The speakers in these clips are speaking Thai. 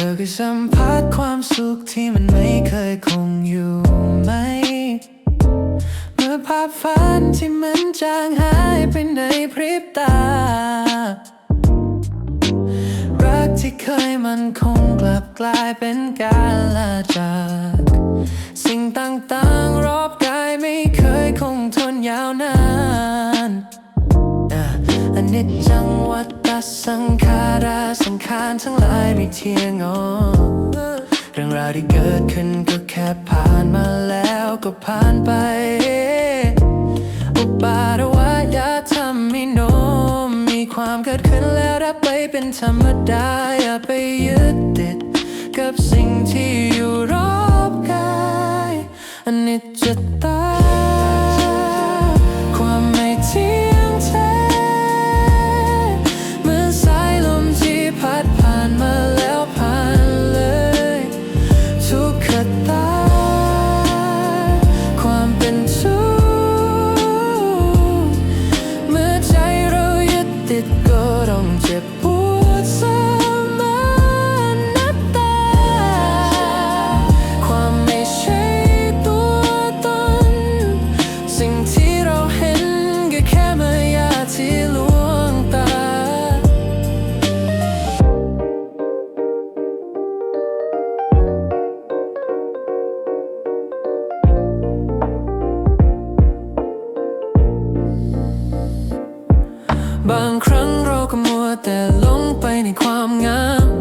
ได้สัมผัสความสุขที่มันไม่เคยคงอยู่ไหม เมื่อภาพฝันที่มันจางหายไปในพริบตา รักที่เคยมันคงกลับกลายเป็นการลาจาก สิ่งต่างๆรอบกายไม่เคยคงทนยาวนานอันนี้จังวัฏ สังขาราสังขารทั้งหลายไม่เที่ยงอ๋อเรื่องราวที่เกิดขึ้นก็แค่ผ่านมาแล้วก็ผ่านไป อุบาทวายาทำให้โนมมีความเกิดขึ้นแล้วรับไปเป็นธรรมดาอย่าไปยึดติด กับสิ่งที่อยู่รอบกายอันนี้จะตาค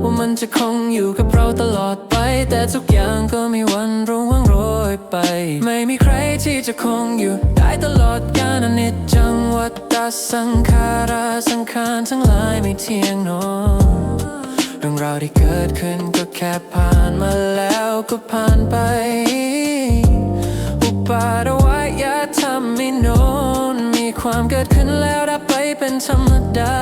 ว่ามันจะคงอยู่กับเราตลอดไป แต่ทุกอย่างก็มีวันร่วงโรยไป ไม่มีใครที่จะคงอยู่ ได้ตลอดกาลอนิจจังวัฏสังขาราสังขารทั้งหลายไม่เที่ยงโนเรื่องราวที่เกิดขึ้นก็แค่ผ่านมาแล้วก็ผ่านไป อุปาทว่าย่าทำให้โนนมีความเกิดขึ้นแล้วรับไปเป็นธรรมดา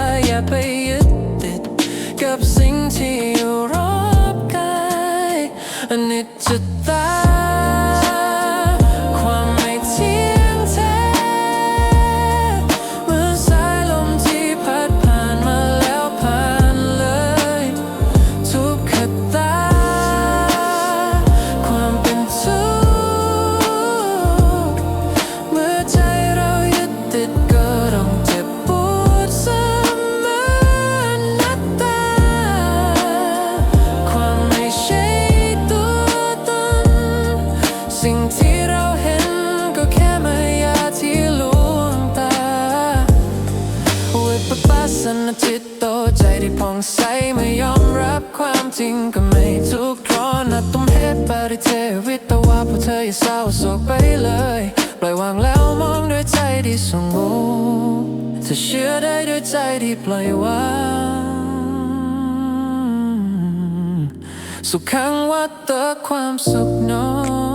จริงก็ไม่ทุกข์ร้อนนะตุ้มเหตุปริเทวิตแต่ว่าพวกเธออย่าเศร้าโศกไปเลย ปล่อยวางแล้วมองด้วยใจที่สงบจะเชื่อได้ด้วยใจที่ปล่อยวางสุขขังว่าเตอความสุขน้อย